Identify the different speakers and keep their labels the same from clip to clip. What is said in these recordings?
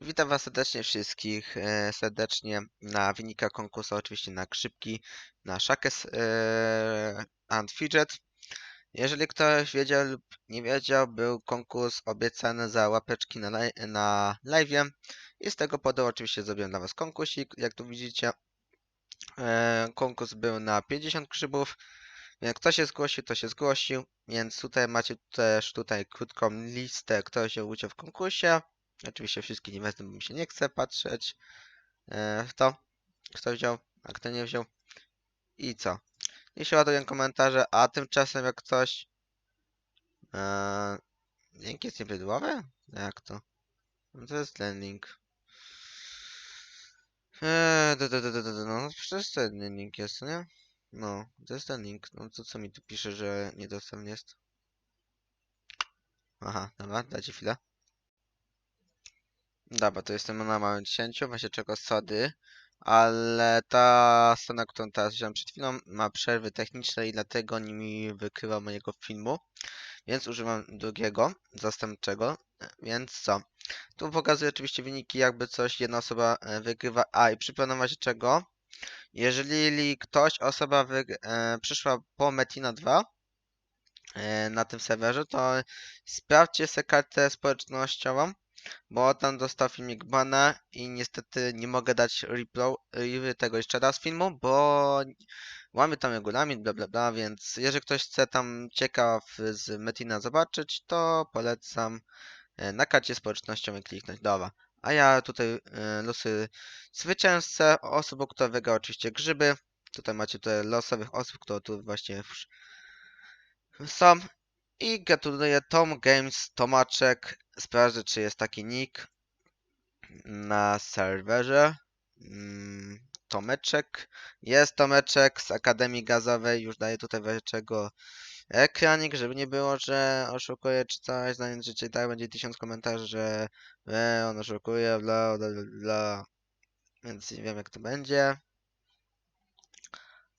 Speaker 1: Witam Was serdecznie wszystkich, e, serdecznie na wynikach konkursu, oczywiście na Krzypki, na Shakes e, and Fidget. Jeżeli ktoś wiedział lub nie wiedział, był konkurs obiecany za łapeczki na, na live'ie i z tego powodu oczywiście zrobiłem dla Was konkursik, jak tu widzicie. E, konkurs był na 50 grzybów, więc kto się zgłosił, to się zgłosił, więc tutaj macie też tutaj krótką listę, kto wziął udział w konkursie. Oczywiście wszystkich nie wezmę, bo mi się nie chce patrzeć e, w to, kto wziął, a kto nie wziął. I co? I się ładują komentarze, a tymczasem jak ktoś... E, link jest nieprawidłowy? Jak to? No to jest ten link. Eee, da, da, da, da, no przecież ten link jest, nie? No, to jest ten link. No to co mi tu pisze, że niedostępny jest? Aha, dobra, dajcie chwilę. Dobra, to jestem na małym cięciu, właśnie czego sody, ale ta strona, którą teraz wziąłem przed chwilą, ma przerwy techniczne i dlatego nie mi wykrywa mojego filmu, więc używam drugiego, zastępczego, więc co? Tu pokazuję oczywiście wyniki, jakby coś jedna osoba e, wygrywa, a i przypomnę właśnie czego, jeżeli ktoś, osoba wyg- e, przyszła po Metina 2, e, na tym serwerze, to sprawdźcie sobie kartę społecznościową, bo tam dostał filmik bana i niestety nie mogę dać replay tego jeszcze raz filmu, bo łamy tam regulamin, bla bla bla, więc jeżeli ktoś chce tam ciekaw z Metina zobaczyć, to polecam e, na karcie społecznościowej kliknąć. Dobra. A ja tutaj e, losy zwycięzcę, osób, która wygra oczywiście grzyby. Tutaj macie tutaj losowych osób, które tu właśnie są. I gratuluję Tom Games Tomaczek. Sprawdzę, czy jest taki nick na serwerze. Mm, Tomeczek. Jest Tomeczek z Akademii Gazowej. Już daję tutaj czego ekranik, żeby nie było, że oszukuje czy coś. Znając życie tak będzie tysiąc komentarzy, że e, on oszukuje, bla bla bla. Więc nie wiem jak to będzie.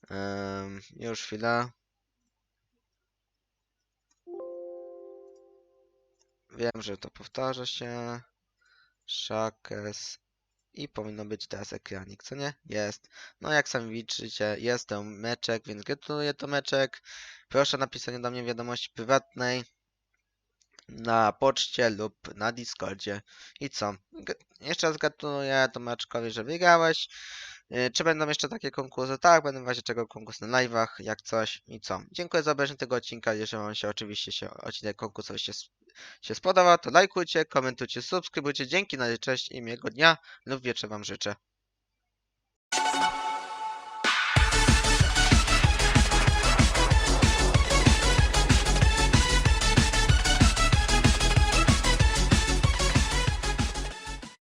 Speaker 1: Em, już chwila. Wiem, że to powtarza się. Shakes. I powinno być teraz ekranik, co nie? Jest. No jak sami widzicie, jest to meczek, więc gratuluję to meczek. Proszę o napisanie do mnie wiadomości prywatnej na poczcie lub na Discordzie. I co? G- jeszcze raz gratuluję Tomeczkowi, że wygrałeś. Y, Czy będą jeszcze takie konkursy? Tak, będą właśnie czego konkurs na live'ach, jak coś. I co? Dziękuję za obejrzenie tego odcinka. Jeżeli wam się oczywiście się odcinek konkursowy się, się spodobał, to lajkujcie, komentujcie, subskrybujcie. Dzięki, na razie, cześć i miłego dnia lub wieczór wam życzę.